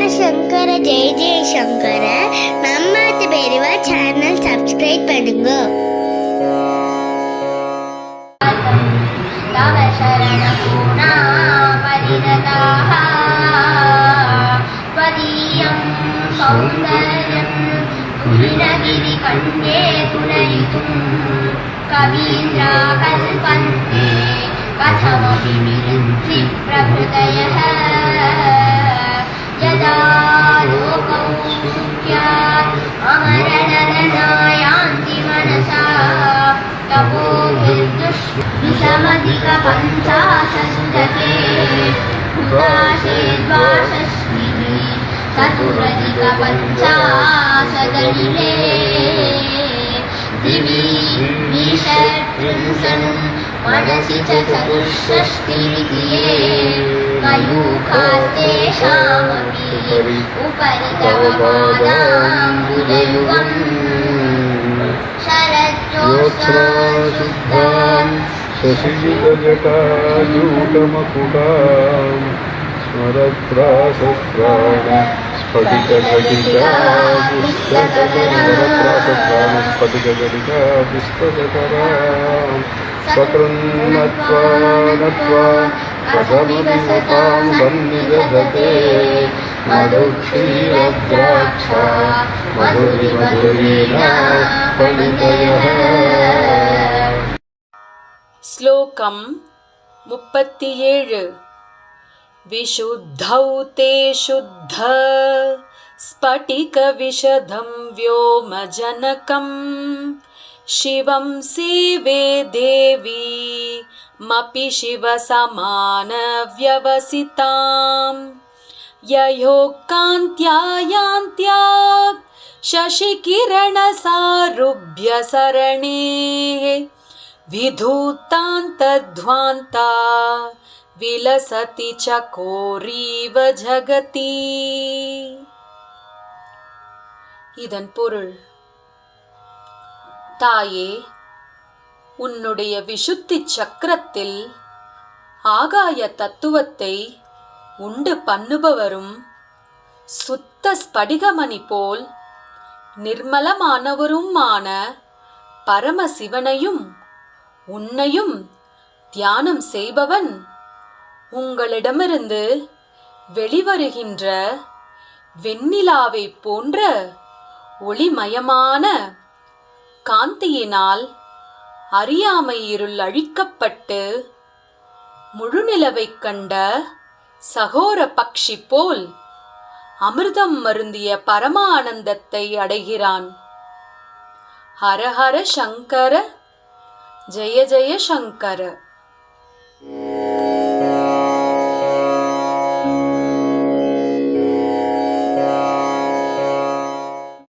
ஹர சங்கர ஜெய ஜெய சங்கர நம்ம பெரியவா channel subscribe பண்ணுங்க तव शरणपूर्णा परिणताः त्वदीयं सौन्दर्यं तुलिनगिरिकण्ठे तुलयितुं कवीन्द्राकल्पन्ते कथमपि विरुद्धि प्रभृतयः मरणरणायान्ति मनसा तपोकितुष्टिषमधिकपञ्चासुदके वा षष्ठिः चतुरधिकपञ्चाशदरिले त्रिवीषत्रिंशन् मनसि च चतुष्षष्टिरिति ये मयूखास्तेषाम् उपरि तव पादाम्बुजयुगम् योत्सनाशुद्धां शशिजितजटाजूटमकुटां स्मरत्रासत्राण स्फटिकघटिका पुस्तककरत्रासत्राण स्फटिकघटिका पुस्तककरां सकृन्नत्वा नत्वा रसमभिमुखां सन्निदधते मधुक्षीरद्राक्षा मधुरिमधुरेण फलितयः। श्लोकम् मुप्पति ஏழு विशुद्धौ ते शुद्ध। स्फटिकविशदं व्योमजनकं शिवं सेवे देवी मपि शिवसमानव्यवसितां ययोक्कान्त्यायान्त्या शशिकिरणसारुभ्यसरणेः विधूतान्तध्वान्ता विलसति चकोरीव जगति இதன் பொருள் தாயே உன்னுடைய விசுத்தி சக்கரத்தில் ஆகாய தத்துவத்தை உண்டு பண்ணுபவரும் சுத்த ஸ்படிகமணி போல் நிர்மலமானவருமான பரமசிவனையும் உன்னையும் தியானம் செய்பவன் உங்களிடமிருந்து வெளிவருகின்ற வெண்ணிலாவைப் போன்ற ஒளிமயமான காந்தியினால் அறியாமை இருள் அழிக்கப்பட்டு முழுநிலவைக் கண்ட சகோர பக்ஷி போல் அமிர்தம் மருந்திய பரமானந்தத்தை அடைகிறான். ஹரஹர சங்கர ஜெய ஜெய சங்கர.